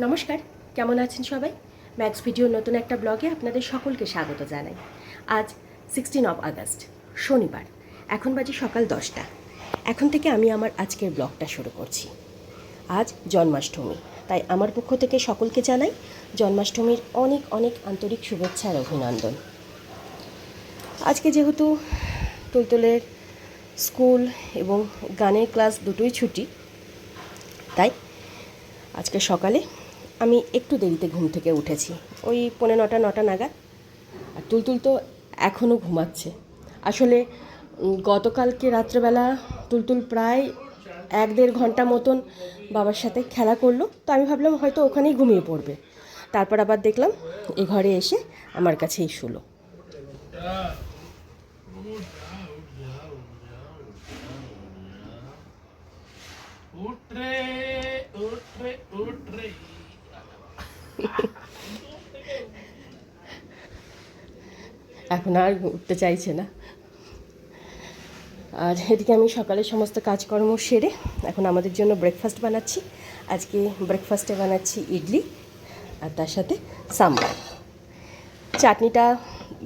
নমস্কার, কেমন আছেন সবাই? ম্যাক্স ভিডিওর নতুন একটা ব্লগে আপনাদের সকলকে স্বাগত জানাই। আজ সিক্সটিন অফ আগস্ট শনিবার, এখন বাজে সকাল দশটা। এখন থেকে আমি আমার আজকের ব্লগটা শুরু করছি। আজ জন্মাষ্টমী, তাই আমার পক্ষ থেকে সকলকে জানাই জন্মাষ্টমীর অনেক অনেক আন্তরিক শুভেচ্ছা আর অভিনন্দন। আজকে যেহেতু তুলতুলের স্কুল এবং গানের ক্লাস দুটোই ছুটি, তাই আজকে সকালে আমি একটু দেরিতে ঘুম থেকে উঠেছি। ওই পনেরো নটা নটা নাগাদ। আর তুলতুল তো এখনও ঘুমাচ্ছে। আসলে গতকালকে রাত্রেবেলা তুলতুল প্রায় এক দেড় ঘণ্টা মতন বাবার সাথে খেলা করল। তো আমি ভাবলাম হয়তো ওখানেই ঘুমিয়ে পড়বে। তারপর আবার দেখলাম এ ঘরে এসে আমার কাছেই শুলো। উঠরে উঠরে উঠরে এখন আর উঠতে চাইছে না। আর এদিকে আমি সকালে সমস্ত কাজকর্ম সেরে এখন আমাদের জন্য ব্রেকফাস্ট বানাচ্ছি। আজকে ব্রেকফাস্টে বানাচ্ছি ইডলি আর তার সাথে সাম্বার। চাটনিটা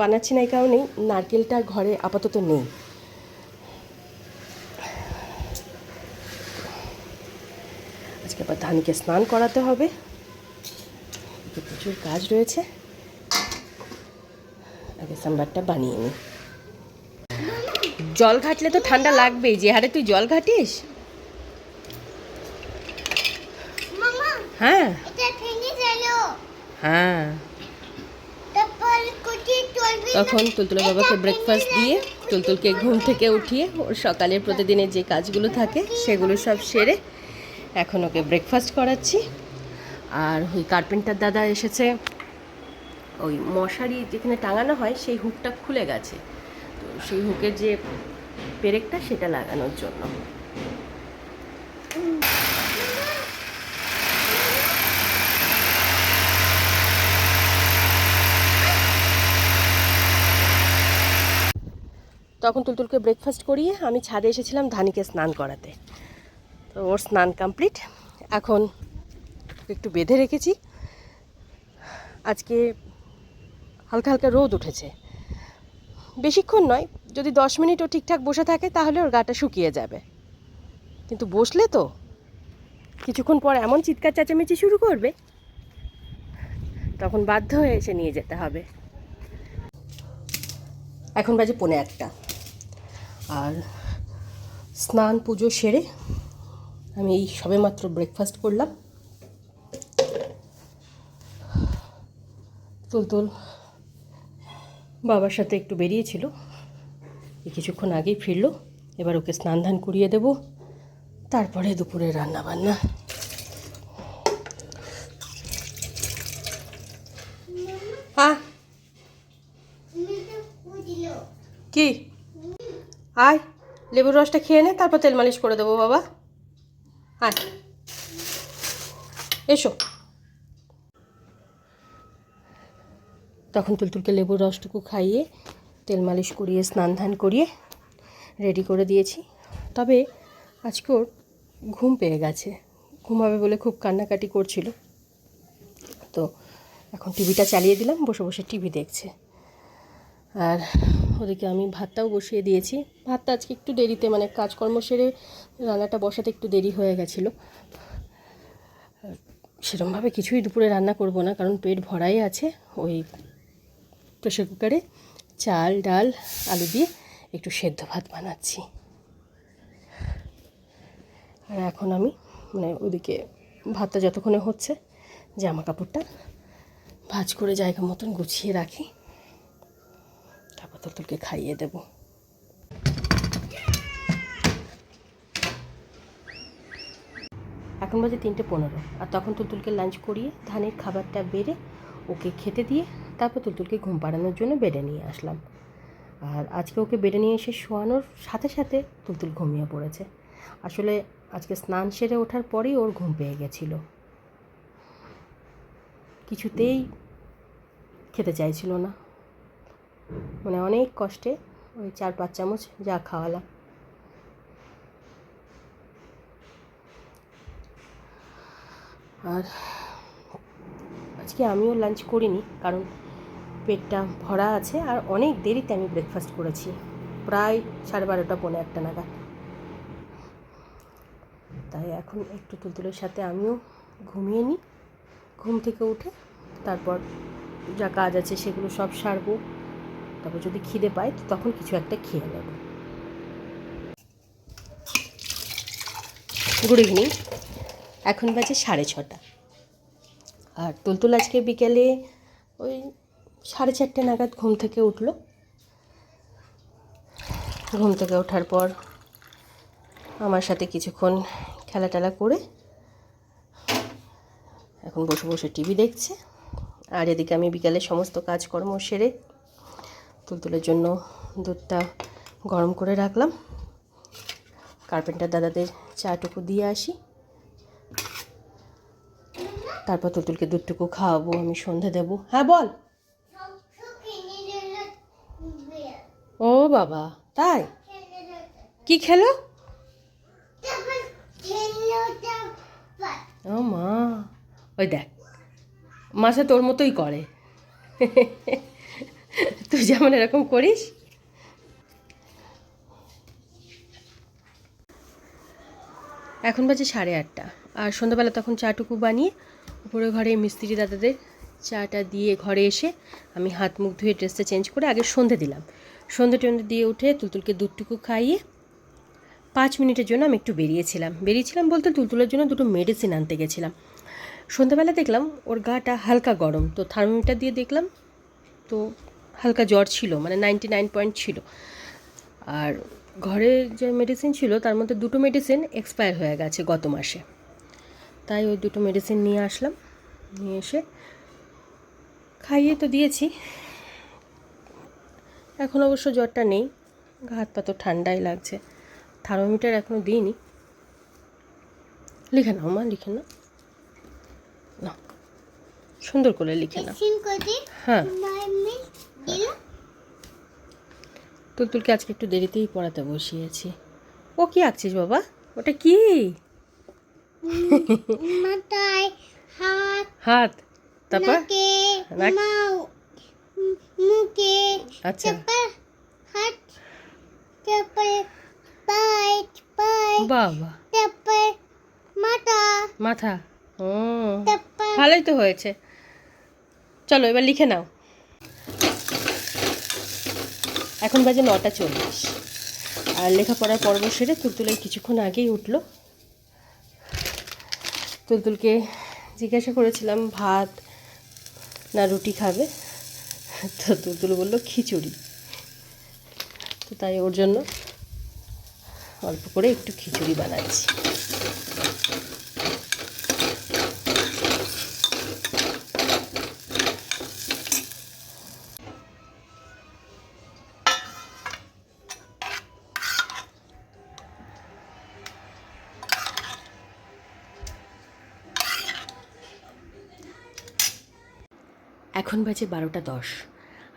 বানাচ্ছি না এই কারণেই নারকেলটা ঘরে আপাতত নেই। আজকে আবার ধানকে স্নান করাতে হবে। প্রচুর কাজ রয়েছে। আগে সাম্বারটা বানিয়ে নিই জল ঘাটলে তো ঠান্ডা লাগবেই। যে হারে তুই জল ঘাটিস? হ্যাঁ। হ্যাঁ। তখন তুলতুলের বাবাকে ব্রেকফাস্ট দিয়ে তুলতুলকে ঘুম থেকে উঠিয়ে ওর সকালের প্রতিদিনের যে কাজগুলো থাকে সেগুলো সব সেরে এখন ওকে ব্রেকফাস্ট করাচ্ছি। আর ওই কার্পেন্টার দাদা এসেছে। ওই মশারি যেখানে টাঙানো হয়, সেই হুকটা খুলে গেছে। তো সেই হুকের যে পেরেকটা, সেটা লাগানোর জন্য। তখন তুলতুলকে ব্রেকফাস্ট করিয়ে আমি ছাদে এসেছিলাম ধানিকে স্নান করাতে। তো ওর স্নান কমপ্লিট এখন একটু বেঁধে রেখেছি। আজকে হালকা হালকা রোদ উঠেছে। বেশিক্ষণ নয়, যদি দশ মিনিটও ঠিকঠাক বসে থাকে, তাহলে ওর গাটা শুকিয়ে যাবে। কিন্তু বসলে তো? কিছুক্ষণ পর এমন চিৎকার চেঁচামেচি শুরু করবে, তখন বাধ্য হয়ে এসে নিয়ে যেতে হবে। এখন বাজে পৌনে একটা। আর স্নান পুজো সেরে আমি এই সবেমাত্র ব্রেকফাস্ট করলাম। তুলতুল বাবার সাথে একটু বেরিয়েছিল। কিছুক্ষণ আগেই ফিরলো। এবার ওকে স্নান ধান করিয়ে দেব। তারপরে দুপুরে রান্না বান্না। কি? আয়, লেবুর রসটা খেয়ে নে, তারপর তেল মালিশ করে দেবো বাবা। আয়। এসো। তখন তুলতুলকে লেবুর রসটুকু খাইয়ে তেল মালিশ করিয়ে, স্নান ধান করিয়ে রেডি করে দিয়েছি। তবে আজকে ওর ঘুম পেয়ে গেছে। ঘুমাবে বলে খুব কান্নাকাটি করছিল। তো এখন টিভিটা চালিয়ে দিলাম, বসে বসে টিভি দেখছে। আর ওদিকে আমি ভাতটাও বসিয়ে দিয়েছি। ভাতটা আজকে একটু দেরিতে মানে কাজকর্ম সেরে রান্নাটা বসাতে একটু দেরি হয়ে গেছিল। সেরমভাবে কিছুই দুপুরে রান্না করব না, কারণ পেট ভরাই আছে। ওই প্রেশার কুকারে চাল, ডাল, আলু দিয়ে একটু সেদ্ধ ভাত বানাচ্ছি। আর এখন আমি মানে ওদিকে ভাতটা যতক্ষণে হচ্ছে জামা কাপড়টা ভাজ করে জায়গা মতন গুছিয়ে রাখি। তারপর তুলতুলকে খাইয়ে দেব। এখন বাজে তিনটে পনেরো, আর তখন তুলতুলকে লাঞ্চ করিয়ে ধানের খাবারটা বেড়ে ওকে খেতে দিয়ে তারপর তুলতুলকে ঘুম পাড়ানোর জন্য বেডে নিয়ে আসলাম। আর আজকে ওকে বেডে নিয়ে এসে শোয়ানোর সাথে সাথে তুলতুল ঘুমিয়ে পড়েছে। আসলে আজকে স্নান সেরে ওঠার পরেই ওর ঘুম পেয়ে গেছিল। কিছুতেই খেতে চাইছিল না। মানে অনেক কষ্টে ওই চার পাঁচ চামচ যা খাওয়ালাম। আর আজকে আমিও লাঞ্চ করিনি, কারণ পেটটা ভরা আছে আর অনেক দেরিতে আমি ব্রেকফাস্ট করেছি। প্রায় সাড়ে বারোটা, পৌনে একটা নাগাদ। তাই এখন একটু তুলতুলের সাথে আমিও ঘুমিয়ে নিই। ঘুম থেকে উঠে তারপর যা কাজ আছে সেগুলো সব সারবো। তারপর যদি খিদে পাই তো তখন কিছু একটা খেয়ে নেব। গুড ইভিনিং এখন বাজে সাড়ে ছটা। আর তুলতুল আজকে বিকেলে ওই সাড়ে চারটে নাগাদ ঘুম থেকে উঠল। ঘুম থেকে ওঠার পর আমার সাথে কিছুক্ষণ খেলা টেলা করে এখন বসে বসে টিভি দেখছে। আর এদিকে আমি বিকালে সমস্ত কাজকর্ম সেরে তুলতুলের জন্য দুধটা গরম করে রাখলাম। কার্পেন্টার দাদাদের চাটুকু দিয়ে আসি। তারপর তুলতুলকে দুধটুকু খাওয়াবো, আমি সন্ধে দেবো। হ্যাঁ বল। ও বাবা, তাই? কি খেলো? ও মা, ওই দেখ, মাসে তোর মতোই করে। তুই যেমন এরকম করিস। এখন বাজে সাড়ে আটটা, আর সন্ধ্যাবেলা তখন চাটুকু বানিয়ে উপরে ঘরে মিস্ত্রি দাদাদের চাটা দিয়ে ঘরে এসে আমি হাত মুখ ধুয়ে ড্রেসটা চেঞ্জ করে আগে সন্ধে দিলাম। সন্ধে টন্ধে দিয়ে উঠে তুলতুলকে দুধটুকু খাইয়ে পাঁচ মিনিটের জন্য আমি একটু বেরিয়েছিলাম। বেরিয়েছিলাম বলতে তুলতুলের জন্য দুটো মেডিসিন আনতে গেছিলাম। সন্ধ্যাবেলা দেখলাম ওর গাটা হালকা গরম, তো থার্মোমিটার দিয়ে দেখলাম, তো হালকা জ্বর ছিল মানে নাইনটি নাইন পয়েন্ট ছিল। আর ঘরে যে মেডিসিন ছিল, তার মধ্যে দুটো মেডিসিন এক্সপায়ার হয়ে গেছে গত মাসে। তাই ওই দুটো মেডিসিন নিয়ে আসলাম, নিয়ে এসে খাইয়ে তো দিয়েছি। এখন অবশ্য জ্বরটা নেই হাত পা তো ঠান্ডাই লাগছে। থার্মোমিটার এখনও দিইনি। লিখে নাও মা লিখে নাও। নাও। সুন্দর করে লিখে নাও। হ্যাঁ। তুলতুলকে আজকে একটু দেরিতেই পড়াতে বসিয়েছি। ও কি আঁকছিস বাবা? ওটা কি? হাত হাত। তারপর? মুখে আচ্ছা। হাত তারপরে পায়ে পায়ে বাবা। তারপরে মাথা মাথা ও। ভালোই তো হয়েছে। চলো এবার লিখে নাও। এখন বাজে নটা চল্লিশ। আর লেখাপড়ার পর্ব সেরে তুলতুলের কিছুক্ষণ আগেই উঠল। তুলতুলকে জিজ্ঞাসা করেছিলাম ভাত না রুটি খাবে? তো তুলতুল বলল খিচুড়ি। তো তাই ওর জন্য অল্প করে একটু খিচুড়ি বানাচ্ছি। এখন বাজে বারোটা দশ।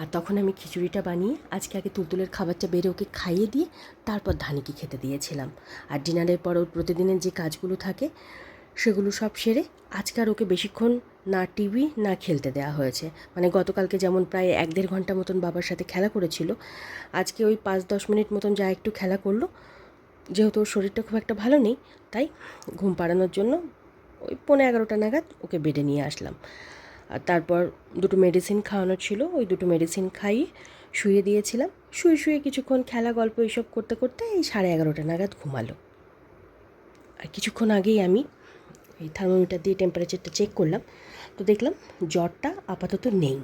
আর তখন আমি খিচুড়িটা বানিয়ে আজকে আগে তুলতুলের খাবারটা বেড়ে ওকে খাইয়ে দিয়ে তারপর ধানিকে খেতে দিয়েছিলাম। আর ডিনারের পর ওর প্রতিদিনের যে কাজগুলো থাকে, সেগুলো সব সেরে আজকে আর ওকে বেশিক্ষণ না টিভি, না খেলতে দেওয়া হয়েছে। মানে গতকালকে যেমন প্রায় এক দেড় ঘণ্টা মতন বাবার সাথে খেলা করেছিল, আজকে ওই পাঁচ দশ মিনিট মতন যা একটু খেলা করল, যেহেতু ওর শরীরটা খুব একটা ভালো নেই, তাই ঘুম পাড়ানোর জন্য ওই পৌনে এগারোটা নাগাদ ওকে বেডে নিয়ে আসলাম। তারপর দুটো মেডিসিন খাওয়ানো ছিল, ওই দুটো মেডিসিন খাইয়ে শুয়ে দিয়েছিলাম। শুয়ে শুয়ে কিছুক্ষণ খেলা, গল্প এইসব করতে করতে এই সাড়ে এগারোটা নাগাদ ঘুমালো। আর কিছুক্ষণ আগেই আমি এই থার্মোমিটার দিয়ে টেম্পারেচারটা চেক করলাম, তো দেখলাম জ্বরটা আপাতত নেই।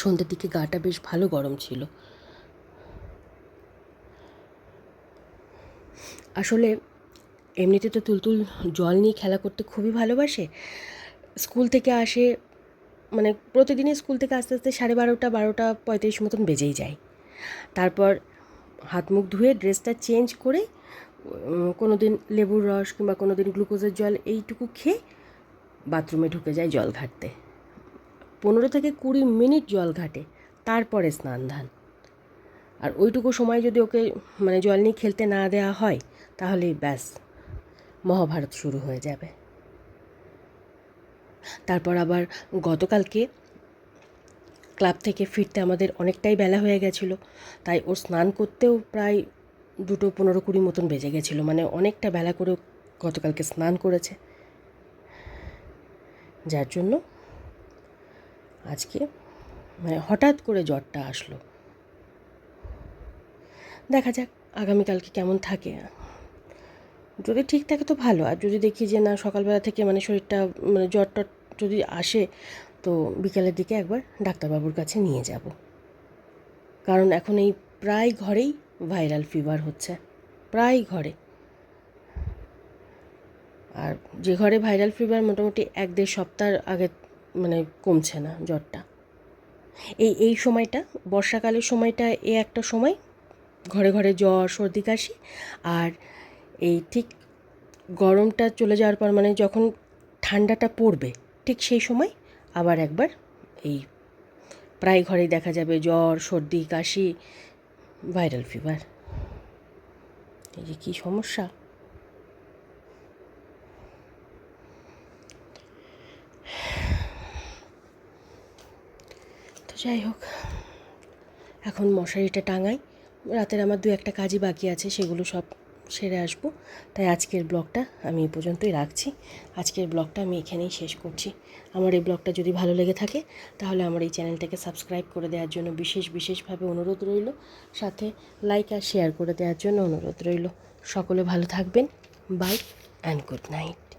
সন্ধ্যের দিকে গাটা বেশ ভালো গরম ছিল। আসলে এমনিতে তো তুলতুল জল নিয়ে খেলা করতে খুবই ভালোবাসে। স্কুল থেকে আসে মানে প্রতিদিনই স্কুল থেকে আস্তে আস্তে সাড়ে বারোটা বারোটা পঁয়ত্রিশ মতন বেজেই যায়। তারপর হাত মুখ ধুয়ে ড্রেসটা চেঞ্জ করে কোনো দিন লেবুর রস কিংবা কোনো দিন গ্লুকোজের জল এইটুকু খেয়ে বাথরুমে ঢুকে যায় জল ঘাটতে। পনেরো থেকে কুড়ি মিনিট জল ঘাটে, তারপরে স্নান ধান। আর ওইটুকু সময় যদি ওকে মানে জল নিয়ে খেলতে না দেওয়া হয় তাহলেই ব্যাস। মহাভারত শুরু হয়ে যাবে। তারপর আবার গতকালকে ক্লাব থেকে ফিরতে আমাদের অনেকটাই বেলা হয়ে গেছিল, তাই ওর স্নান করতেও প্রায় দুটো পনেরো কুড়ি মতন বেজে গেছিল মানে অনেকটা বেলা করে গতকালকে স্নান করেছে। যার জন্য আজকে মানে হঠাৎ করে জ্বরটা আসলো। দেখা যাক আগামীকালকে কেমন থাকে। যদি ঠিক থাকে তো ভালো। আর যদি দেখি যে না, সকালবেলা থেকে মানে শরীরটা মানে জ্বর টর যদি আসে, তো বিকালের দিকে একবার ডাক্তারবাবুর কাছে নিয়ে যাব। কারণ এখন এই প্রায় ঘরেই ভাইরাল ফিভার হচ্ছে। প্রায় ঘরে। আর যে ঘরে ভাইরাল ফিভার মোটামুটি এক দেড় সপ্তাহ আগে মানে কমছে না জ্বরটা। এই এই সময়টা, বর্ষাকালের সময়টা এ একটা সময়, ঘরে ঘরে জ্বর, সর্দি, কাশি, আর এই ঠিক গরমটা চলে যাওয়ার পর মানে যখন ঠান্ডাটা পড়বে, ঠিক সেই সময় আবার একবার এই প্রায় ঘরেই দেখা যাবে জ্বর, সর্দি, কাশি, ভাইরাল ফিভার এই যে কী সমস্যা? তো যাই হোক, এখন মশারিটা টাঙাই। রাতের আমার দু একটা কাজই বাকি আছে, সেগুলো সব সেরে আসব। তাই আজকের ব্লগটা আমি এই পর্যন্তই রাখছি। আজকের ব্লগটা আমি এখানেই শেষ করছি। আমার এই ব্লগটা যদি ভালো লেগে থাকে, তাহলে আমার এই চ্যানেলটাকে সাবস্ক্রাইব করে দেওয়ার জন্য বিশেষ বিশেষভাবে অনুরোধ রইল। সাথে লাইক আর শেয়ার করে দেওয়ার জন্য অনুরোধ রইল। সকলে ভালো থাকবেন। By and good night